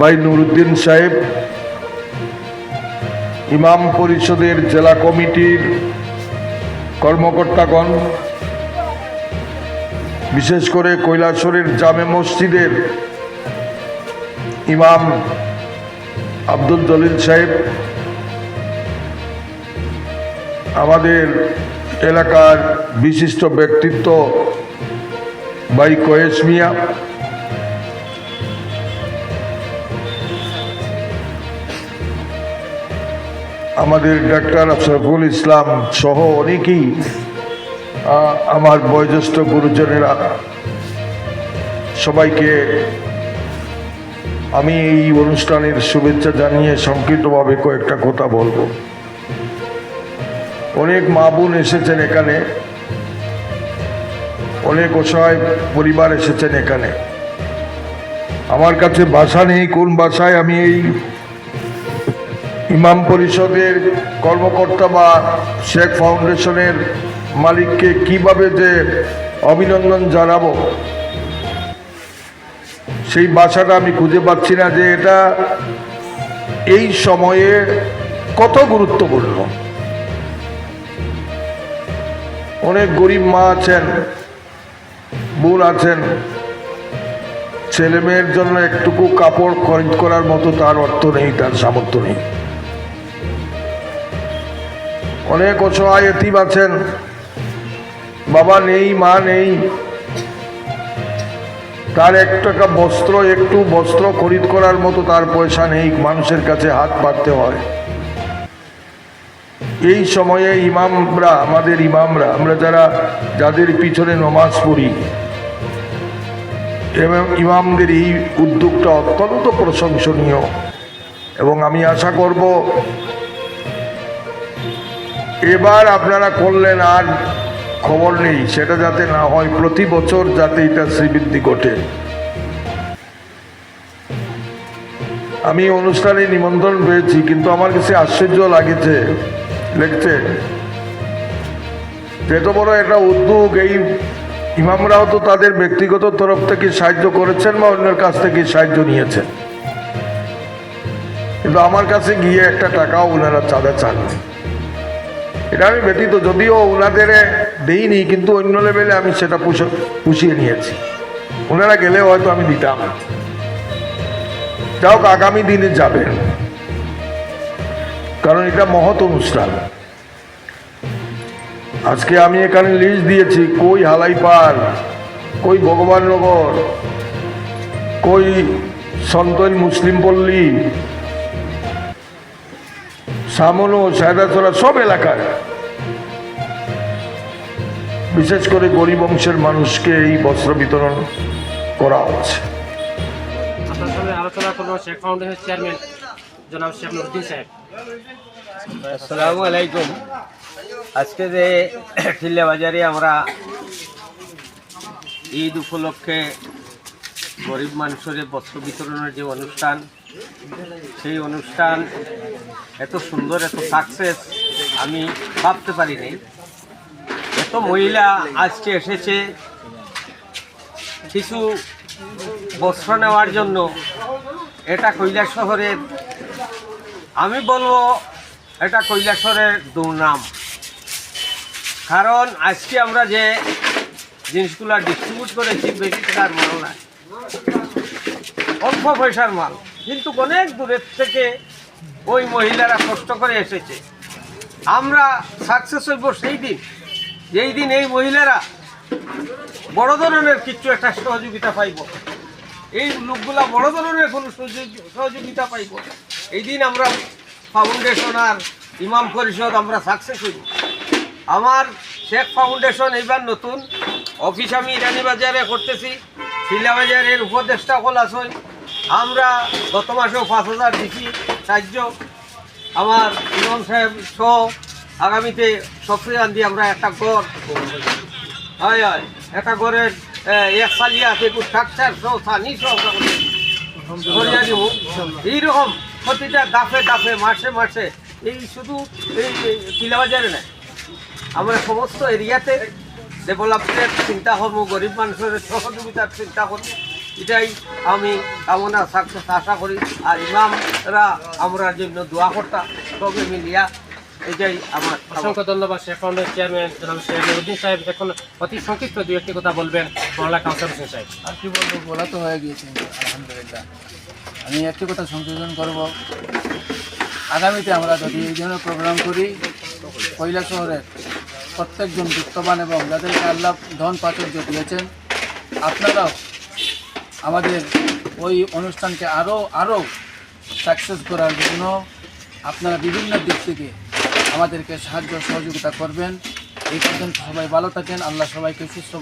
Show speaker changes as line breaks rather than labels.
ভাই নুরুদ্দিন সাহেব, ইমাম পরিষদের জেলা কমিটির কর্মকর্তাগণ, বিশেষ করে কৈলাসরের জামে মসজিদের ইমাম আব্দুল জলিল সাহেব, আমাদের এলাকার বিশিষ্ট ব্যক্তিত্ব ভাই কয়েস মিয়া আমাদের ডাক্তার আশরাফুল ইসলাম সহ অনেকেই আমার বয়োজ্যেষ্ঠ গুরুজনেরা, সবাইকে আমি এই অনুষ্ঠানের শুভেচ্ছা জানিয়ে সংক্ষিপ্তভাবে কয়েকটা কথা বলব। অনেক মা বোন এসেছেন এখানে। অনেক অসহায় পরিবার এসেছেন এখানে। আমার কাছে ভাষা নেই, কোন ভাষায় আমি এই ইমাম পরিষদের কর্মকর্তা বা শেখ ফাউন্ডেশনের মালিককে কীভাবে যে অভিনন্দন জানাব? সেই বাসাটা আমি খুঁজে পাচ্ছি না যে এটা এই সময়ে কত গুরুত্বপূর্ণ। অনেক গরিব মা আছেন, বোন আছেন ছেলে মেয়ের জন্য একটুকু কাপড় খরিদ করার মতো তার অর্থ নেই, তার সামর্থ্য নেই। অনেক অসহায় এতিম আছেন। বাবা নেই, মা নেই। তার এক টাকা বস্ত্র, একটু বস্ত্র খরিদ করার মতো তার পয়সা নেই, মানুষের কাছে হাত পাততে হয়। এই সময়ে ইমামরা, আমাদের ইমামরা, আমরা যারা, যাদের পিছনে নমাজ পড়ি, এবং ইমামদের এই উদ্যোগটা অত্যন্ত প্রশংসনীয়। এবং আমি আশা করব এবার আপনারা করলেন আর খবর নেই। সেটা যাতে না হয়, প্রতি বছর যাতে এটা শ্রীবৃদ্ধি ঘটে। আমি অনুষ্ঠানে নিমন্ত্রণ পেয়েছি, কিন্তু আমার কাছে আশ্চর্য লাগেছে, লেগছে এত বড় একটা উদ্যোগ। এই ইমামরাও তো তাদের ব্যক্তিগত তরফ থেকে সাহায্য করেছেন বা অন্যের কাছ থেকে সাহায্য নিয়েছেন। কিন্তু আমার কাছে গিয়ে একটা টাকাও ওনারা চাঁদা চাননি। এটা আমি ব্যতীত, যদিও ওনাদের দেইনি, কিন্তু অন্য লেভেলে আমি সেটা পুষ- পুষিয়ে নিয়েছি। ওনারা গেলে হয়তো আমি দিতাম। যাও আগামী দিনে যাবেন কারণ এটা মহৎ অনুষ্ঠান। আজকে আমি এখানে লিস্ট দিয়েছি, কই হালাইপার কই ভগবাননগর, কই সন্তন মুসলিম পল্লী সামনো সায়দাছড়া সব এলাকায় বিশেষ করে গরিব অংশের মানুষকে এই বস্ত্র বিতরণ করা হচ্ছে।
আপনার সঙ্গে আলোচনা করব শেখ ফাউন্ডেশনের চেয়ারম্যান জনাব শেখ নুরুদ্দিন সাহেব।
আসসালামু আলাইকুম। আজকে যে খিল্লা বাজারে আমরা ঈদ উপলক্ষে গরিব মানুষের বস্ত্র বিতরণের যে অনুষ্ঠান সেই অনুষ্ঠান এত সুন্দর, এত সাকসেস আমি ভাবতে পারিনি। এত মহিলা আজকে এসেছে। কিছু বস্ত্র নেওয়ার জন্য এটা কৈলাস শহরের, আমি বলব এটা কৈলাসরের দুর্নাম। কারণ আজকে আমরা যে জিনিসগুলো ডিস্ট্রিবিউট করেছি, বেশি টাকার মাল না অল্প পয়সার মাল। কিন্তু অনেক দূরের থেকে ওই মহিলারা কষ্ট করে এসেছে। আমরা সাকসেস হইব সেই দিন। যেই দিন এই মহিলারা বড় ধরনের কিছু একটা সহযোগিতা পাইব। এই লোকগুলা বড় ধরনের কোনো সহযোগিতা পাইব। এই দিন আমরা ফাউন্ডেশন আর ইমাম পরিষদ আমরা সাকসেস হইব। আমার শেখ ফাউন্ডেশন এইবার নতুন। অফিস আমি ইরানি বাজারে করতেছি। শিলা বাজারের উপদেষ্টা আসই আমরা গত মাসেও পাঁচ হাজার দিছি। সাহায্য। আমার ইমাম সাহেব সহ আগামীতে সক্রিয় দিয়ে আমরা একটা গড় হয় হয়। একটা গড়ের এক সালিয়া থেকে স্ট্রাকচার সহ, সানি সহ এইরকম প্রতিটা দাফে দাফে, মাসে মাসে। এই শুধু এই কিলাবাজারে না আমরা সমস্ত এরিয়াতে ডেভেলপমেন্টের চিন্তা করব গরিব মানুষের সহযোগিতার চিন্তা করব এটাই আমি কামনা সাকসেস আশা করি। আর ইমামরা আমরা জন্য দোয়া করতাম সবে মিলিয়া এটাই আমার আমার
অসংখ্য ধন্যবাদ শেখ ফাউন্ডের চেয়ারম্যান জনাব শেখ নুরুদ্দিন সাহেব। এখন অতি সংক্ষিপ্ত দু একটি কথা বলবেন কাউন্সিলর হোসেন সাহেব।
আর কি বলব বলা তো হয়ে গিয়েছে আলহামদুলিল্লাহ। আমি একটি কথা সংশোধন করব। আগামীতে আমরা যদি এই ধরনের প্রোগ্রাম করি কৈলা শহরের প্রত্যেকজন যুক্তবান এবং যাদেরকে আল্লাহ ধন প্রাচুর্য দিয়েছেন আপনারাও আমাদের ওই অনুষ্ঠানকে আরও আরও সাকসেস করার জন্য আপনারা বিভিন্ন দিক থেকে আমাদেরকে সাহায্য সহযোগিতা করবেন। এই পর্যন্ত সবাই ভালো থাকেন। আল্লাহ সবাইকে সুস্থ